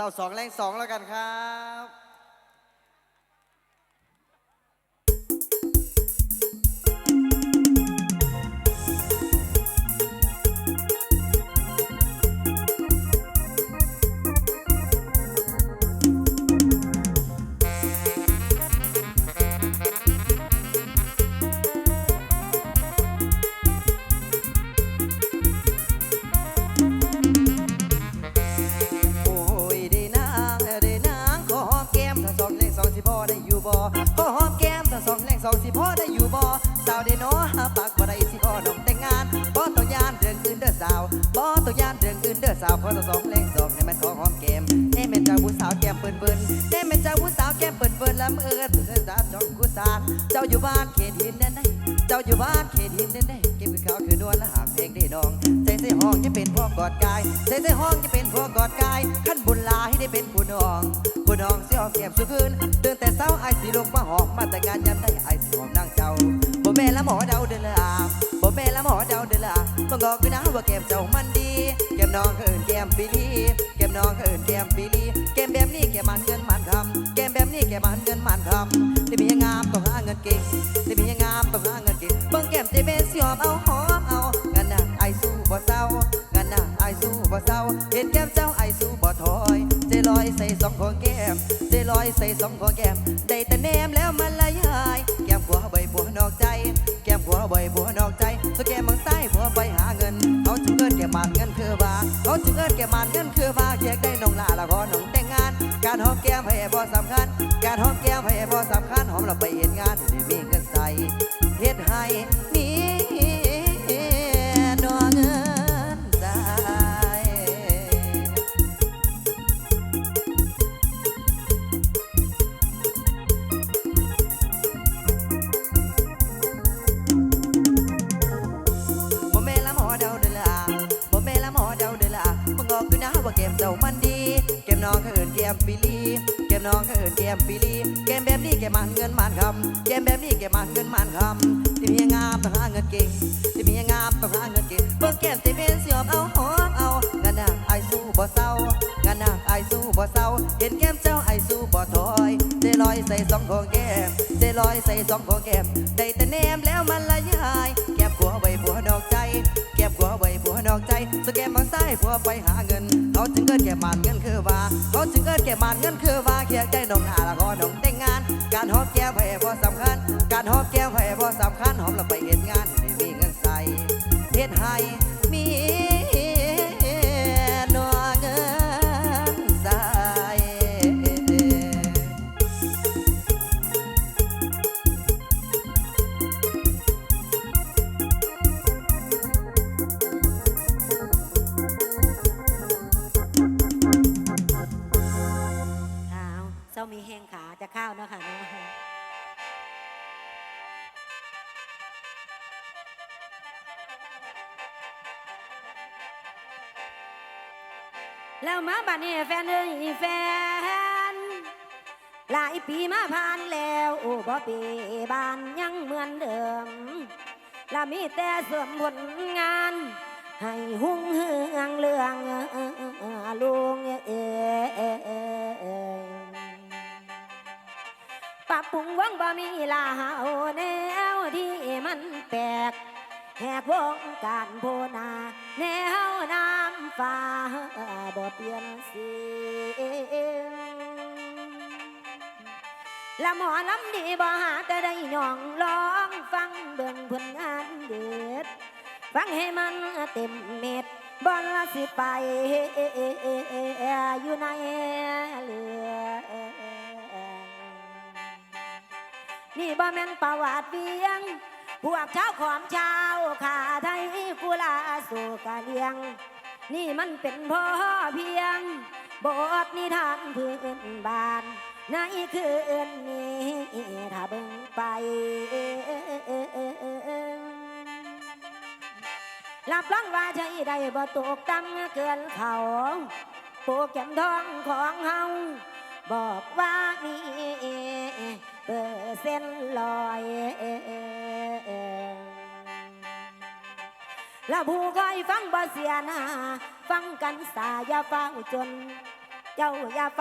สาสองแรงสองแล้วกันครัาเอิญเอิญสาจองกุสานเจ้าอยู่บ้านเขตหินแน่นเจ้าอยู่บ้านเขตหินแน่นเก็บขึ้นเขาคือนวลและหากเพลงได้นองใจเสียห้องจะเป็นพวกกอดกายใจเสียห้องจะเป็นพวกกอดกายขั้นบุญลาให้ได้เป็นผู้นองผู้นองเสียหอมแก้มสุขืนเดินแต่เศร้าไอสีลูกมาหอมมาแต่งานยามได้ไอสีหอมนั่งเจ้าบ่แม่ละหมอเดาเดือดละบ่แม่ละหมอเดาเดือดละบ่งอกคืน้าว่าแก็มเจ้า ใส่สองพอแก้มได้แต่เนมแล้วมันละยาย แก้มหัวใบบัวนอกใจ แก้มหัวใบบัวนอกใจสุแกมบางใต้หัวใบหาเงินเขาจึงเอิ้แก้มานเงินคือบาเขาจึงเอิ้แก้มานเงินคือบาแยกได้นองลาละก็น้องแต่งงาน การหอมแก้มให้บ่สำคัญ การหอมแก้มให้บ่สำคัญหอมเราไปเห็นงานได้มีเงินใส่เฮ็ดให้มี I believe. การหอแก้วไผ่บ่สำคัญหอมเราไปเห็นงานไม่มีเงินใส่เท็ดให้ มาบัดนี้แฟนเอ้ยแฟน หลายปีมาผ่านแล้วโอ้บ่ปีบานยังเหมือนเดิมและมีแต่เสริมผลงาน ให้หุ่งเฮืองเรื่องลุงเอปรับปรุงวังบ่มีลาหาแนวที่มันแปลก แหกวงการโพนาแนวน้ำฟ้าบ่เปลี่ยนสีละหมอลำดีบ่หาแต่ได้ย่องร้องฟังเบิ่งผลงานเด็ด ฟังให้มันเต็มเม็ดบอลละสิไปอยู่ในเรือนี่บ่แม่นประวัติเพียง พวกเจ้าของชาวขาไทยกุลาสู่กะเลียง นี่มันเป็นพ่อเพียงบทนิทานพื้นบ้านในคืนนี้ถ้าเบิ่งไปรับรองว่าใช้ได้บ่ตกต่ำเกินเขาโปรแกรมทองของเฮาบอกว่านี่เปอร์เซ็นต์ลอย แล้วผู้คอยฟังบ่เสียหน้าฟังกันสาอย่าเฝ้าจนเจ้าอย่าเ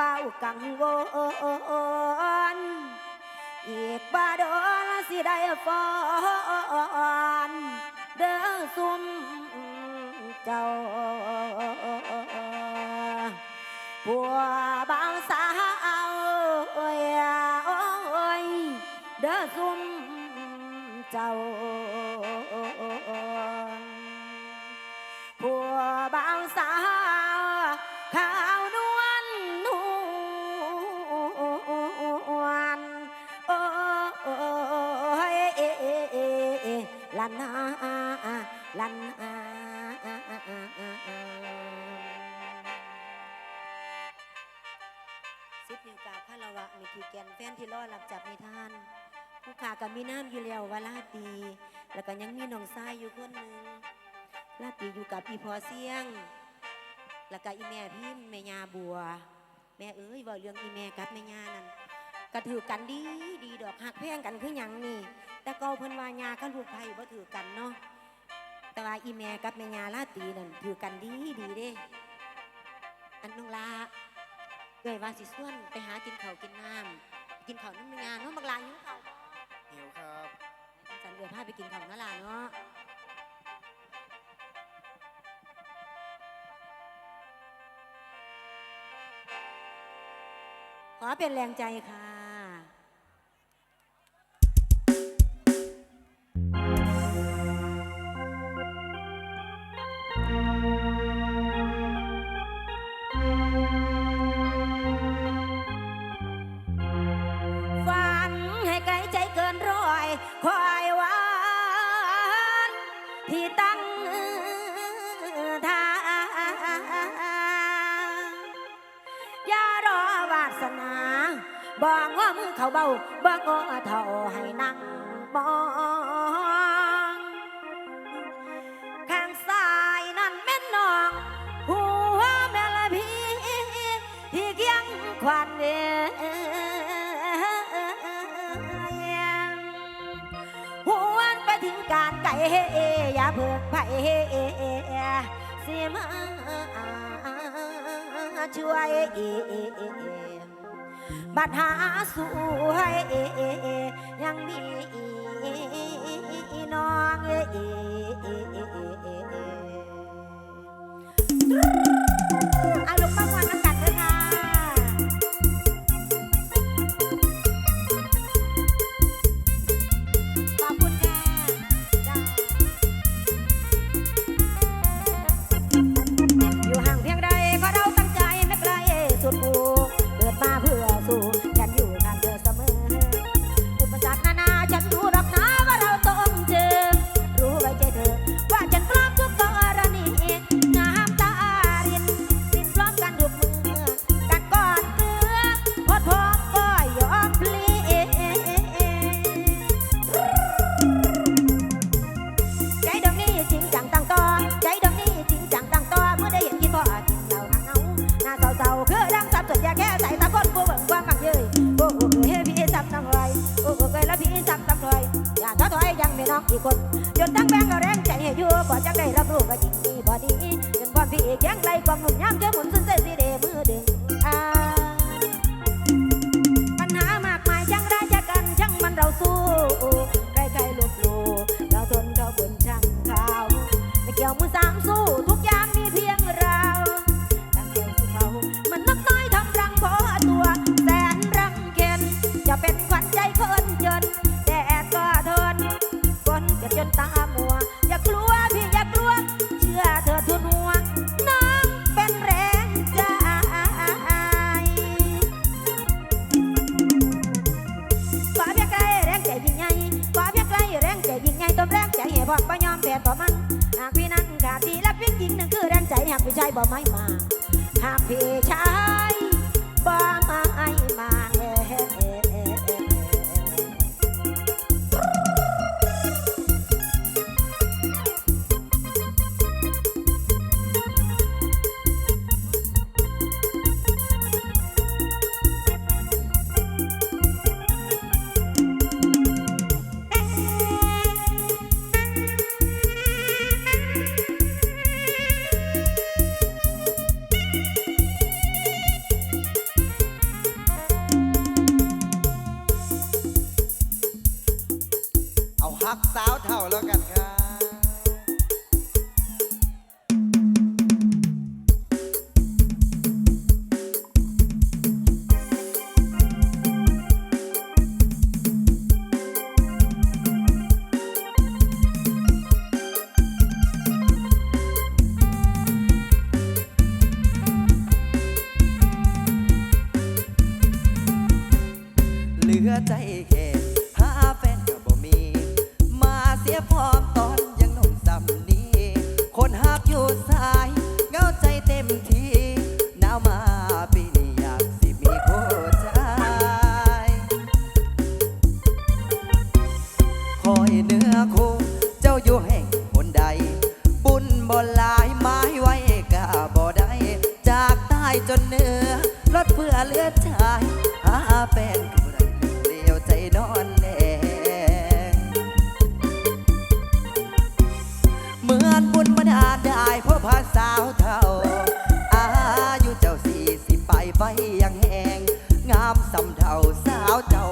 ลันนาสิบนิ้วกราบคารวะมีทีแกนแฟนที่รอรับจับนิทาน ผู้ขากับมีน้ำอยู่แล้ววาลาตี แล้วก็ยังมีน้องทรายอยู่คนหนึ่งลาตีอยู่กับอีพอเสียง แล้วก็อีแม่พิมพ์แม่ยาบัว แม่เอ้ยว่าเรื่องอีแม่กับแม่ยานั่นก็ถือกันดีดีดอกหักแพงกันคือหยังนี่แต่ก่าเพิ่นว่ายาคันลูกไผ่บ่ถือกันเนาะ แต่ว่าอีแม่กับแม่ยาลาตีนั่นถือกันดีดีเด้ อันน้องลาเกิดว่าสิส่วนไปหากินข้าวกินน้ำกินข้าวน้ำแม่ยาเนาะบักลาหิวข้าวบ่หิวครับสันเดือพาไปกินข้าวเนาะล่ะเนาะขอเป็นแรงใจค่ะ เขาเบาบอกว่าเท่าให้นั่งมองข้างซ้ายนั่นแม่นน้องหัวแม่ละพี่ที่เคียงควันเดียหวนไปถึงการไก่อย่าเพิ่งไผสิมาช่วย บัดหาสวยยังมีน้องอารมณ์ แค่ใส่ตาคนผู้เบิ่งความมักเย้ยโอ้เฮ้พี่จับน้ำลยโอ้เคยล้พี่จับน้ำลยอย่าท้อยยังไม่นองอีกคน จนตั้งแบงเอาแรงใจให้อก่อนจะได้รับรู้ว่าจริงดีบอดีจนก่อนพี่เอกยังใรความหนุ่มยาำเจอหมุนซึ่ง สมแรงใจเห้บอกบ่ยอมแพ้ต่อมัน หากพี่นั้นกาดีและพี่นหญิงนึ่งคือแรงใจหากพี่ชายบ่ไม่มา หากพี่ชายบ่ไม่มาเฮ้ อายุเจ้าสี่สิบไปไว้ยังแหงงามสำเทาสาวเจ้า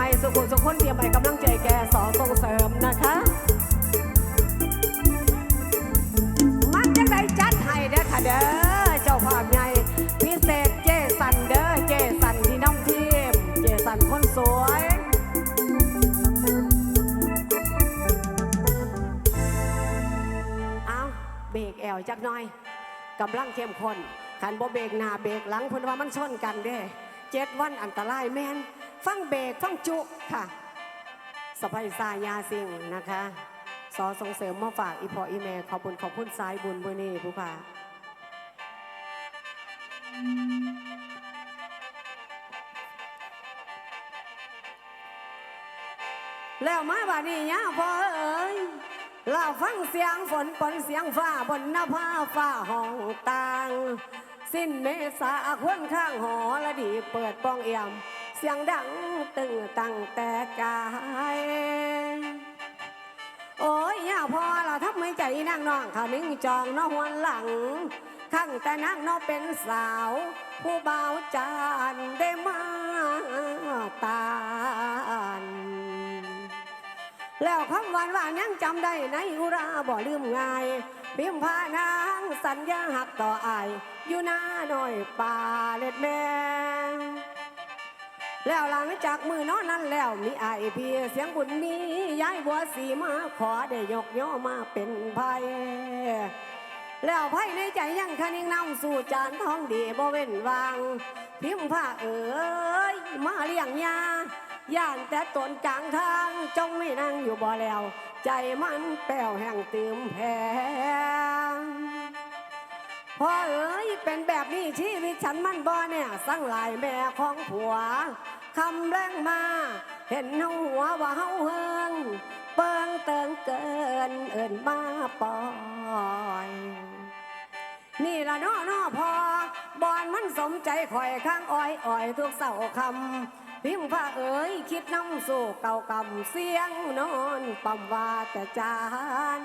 ม่สุขุสุขคนเตรียมใหม่กำลังใจแก่สอนส่งเสริมนะคะมันจังไดจัดให้เด้อค่ะเด้อเจ้าภาพใหญ่พิเศษเจสันเด้อเจสันที่น้องทีมเจสันคนสวยเอาเบรกแอวจักหน่อยกำลังเข้มข้นขันบ่เบรกหน้าเบรกหลังเพิ่นว่ามันชนกันเด้เจ็ดวันอันตรายแม่น ฟังเบรกฟังจุค่ะสภัยสายาสิ่งนะคะสอส่งเสริมมาฝากอีพออีแม่ขอบคุญขอบคุณสายบุญบุญนี่ผู้ค่ะแล้วมาบานี้ยาพอเอ๋ยเราฟังเสียงฝนปนเสียงฟ้าบนหน้าผาฟ้าห้องต่าง สิ้นเมษาควนข้างหอละดีเปิดป้องเอี่ยม เสียงดังตึงตั้งแต่กาย โอ้ยย่าพอเราทำไม่ใจนางน้องขานิ่งจองน้องวันหลัง ข้างแต่นางน้องเป็นสาว ผู้เบาจานได้มาตานแล้วคำหวานหวานยังจำได้ในอุราบ่ลืมง่ายพิมพานางสัญญาหักต่ออาย อยู่หน้าหน่อยป่าเล็ดแมง แล้วหลังจากมือนอนนั้นแล้วมีไอพีเสียงบุญนี้ย้ายบัวสีมาขอได้ยกย่อมาเป็นไพแล้วไพ่ในใจยังคันยังนำสู่จานทองดีบ่เว้นวาง พิมพ์ผ้าเอ๋ยมาเลี้ยงยาย่านแต่ตนกลางทางจงไม่นั่งอยู่บ่แล้ว ใจมันแป้วแห่งตืมแพง พ่อเอ๋ยเป็นแบบนี้ชีวิตฉันมันบ่เนี่ยสั่งหลายแม่ของผัวคำแรงมา เห็นเฮาหัวว่าเฮาเฮิงเปิงเติงเกินเอินมาปอย นี่ละน้อน้อพอบอนมันสมใจข่อยข้างอ้อยอ้อยทุกเสาคำพิมพ์ผ้าเอ๋ยคิดน้ำสู่เก่ากำเสียงนอนปั๊มว่าแต่จาน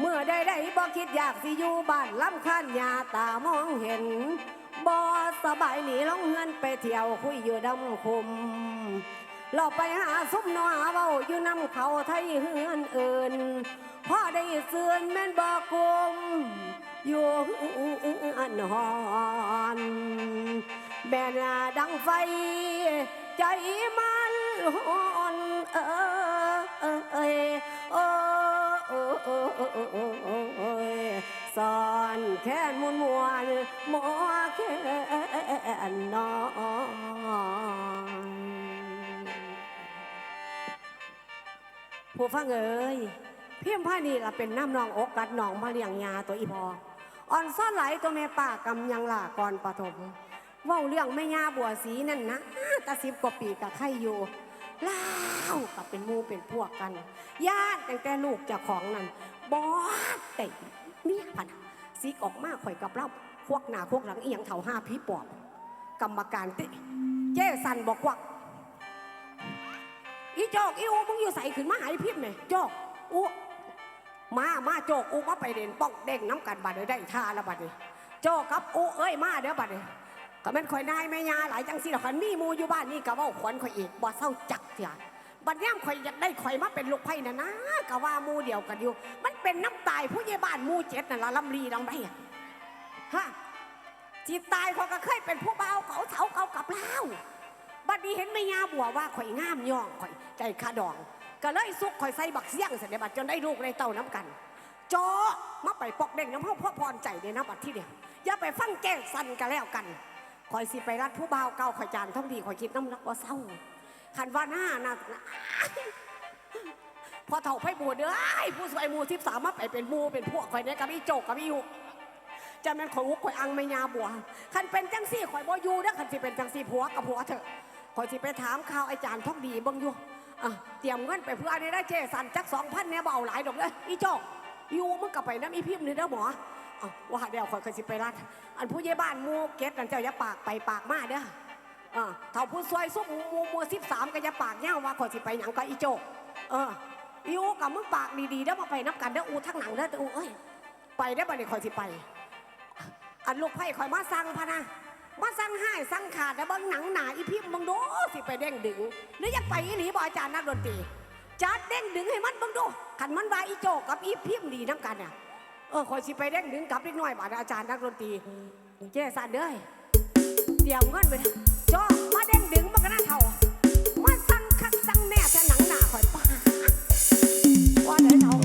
เมื่อใดใดๆบ่คิดอยากสิอยู่บ้านลำคาญยาตามองเห็นบ่สบายหนีลงเฮือนไปเที่ยวคุยอยู่ดำคุมเราไปหาซุมนอเว้าอยู่นำเขาไทยเฮือนเอินพ่อได้เสื่อนแม่นบ่กุมอยู่อันหอนแม่นาดังไฟ ใจมันหอนเออเออเอย โอ้ยสอนแค่นมวนมวนหมอแค่นนอนผู้ฟังเอ้ยเพียงผ้านี่ละเป็นน้ำนองอกกัดหนองมาเลี้ยงยาตัวอีพออ่อนซ่อนไหลตัวแม่ป่ากำยังหล่ะก่อนปฐมว้าเรื่องแม่ยาบัวสีนั่นนะตาสิบกว่าปีกับใครอยู่ เล่าวกับเป็นหมูเป็นพวกกันญาติแต่งแต่ลูกเจากของนั่นบอสแต่เมียพันสีกออกมาข่อยกับเราพวกหน้าพวกหลังเอียงเท่าห้าพี่ปอบ กรรมการติเจสันบอกว่า อีโจกอีอูมึงอยู่ใส่ขึ้นมาหายพิษไหมโจกอูมามาโจกอูมาไปเด่นป้องเด้งน้ำกันบัดนี้ได้ท่าแล้วบัดนี้โจกกับอูเอ้ยมาเดี๋ยวบัดนี้ ก็ม่นข่อยนายแม่ยาหลายจังสิหรอกคันมีหมูอยู่บ้านนี่ก็เว่าขวัญข่อยอีกบ่เศร้าจักเสียบัดย่ำข่อยอยากได้ข่อยมาเป็นลูกไผ่นะนะก็ว่าหมูเดียวกันอยู่ มันเป็นน้ำตายผู้ใหญ่บ้านหมูเจ็ดน่ะละลำลีลำไรอะฮะจิตตายเขาก็เคยเป็นผู้เบาเขาเถาเขากับเล่าบัดนี้เห็นแม่ยาบัวว่าข่อยงามย่องข่อยใจขาดอง ก็เลยซุกข่อยใส่บักเสี่ยงเสร็จบัดจนได้ลูกได้เต้าน้ำกันจอมาไปปอกเด้งน้ำพ่อพ่อพรใจเดยนะบัดที่เดียวอย่าไปฟังแก้สันกันแล้วกัน ข่อยสิไปรัดผู้บ่าวเก่าข่อยจานท่องดีข่อยคิดน้ำนักว่าเศร้าคันว่าหน้าน่ะพอเถ่าไพ่บัวเด้อไอ้ผู้สวยมูทิพสามมาไปเป็นมูเป็นพวกข่อยเนี่ยกับอีโจกกับอีอยู่จะแม่นข่อยอุกข่อยอังไม่ยาบัวคันเป็นจังซี่ข่อยบ่อยู่เด้อคันสิเป็นจังซี่ผัวกับผัวเถอะข่อยสิไปถามข่าวไอจารย์ท่องดีเบิ่งอยู่เตรียมเงินไปเพื่อนี่ได้เจสันจักสองพันเนี่ยเบาหลายดอกเลยอีโจกอยู่มึงกลับไปน้ำอีพิมพ์นี่เด้อหมอ อว่าเดี๋ยวข่อยเคยสิไปรัด อันผู้ใหญ่บ้านหมูเก็ตนั่นเจ้าอย่าปากไปปากมาเด้ออะเท่าผู้ซวยซุปหมูหมูหมูสิบสามก็อย่าปากเงี้ยว่าข่อยสิไปหยังกับอีโจเอออีอูกับมึงปากดีๆเด้อมาไปนับกันเด้ออูทั้งหนังเด้อแต่อูเอ้ยไปได้อบัดนี้ข่อยสิไป อันลูกไผ่คอยมาสั่งพะนะมาสั่งให้สั่งขาดแล้วบิ่งหนังหนาอีพิมพ์มึงดูสิไปเด้งดึงหรืออยากไปอีหลีบอาจารย์นักดนตรีจัดเด้งดึงให้มันบิ่งดูขันมันว่าอีโจกับอีพิมพ์ดีน้ำกันอะเออคอยสิไปเด้งดึงกลับเล็กน้อยบาดอาจารย์นักดนตรีเจ๊สันเด้ยเตรียมเงินไปจ้อมาเด้งดึงมันก็น่าเท่ามาสั่งคักสั่งแน่แต่หนังหนาคอยป้าว่าเด้อเท่า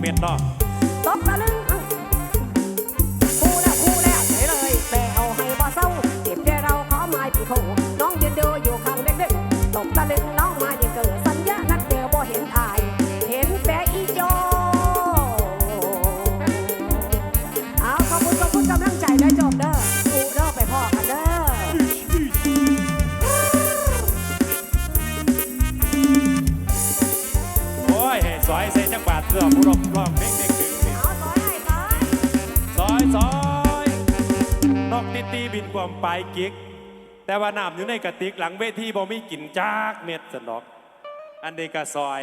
别闹。 บินความปลายกิก แต่ว่าน้ำอยู่ในกระติกหลังเวทีบ่มีกลิ่นจากเม็ดสนอก อันเดกะซอย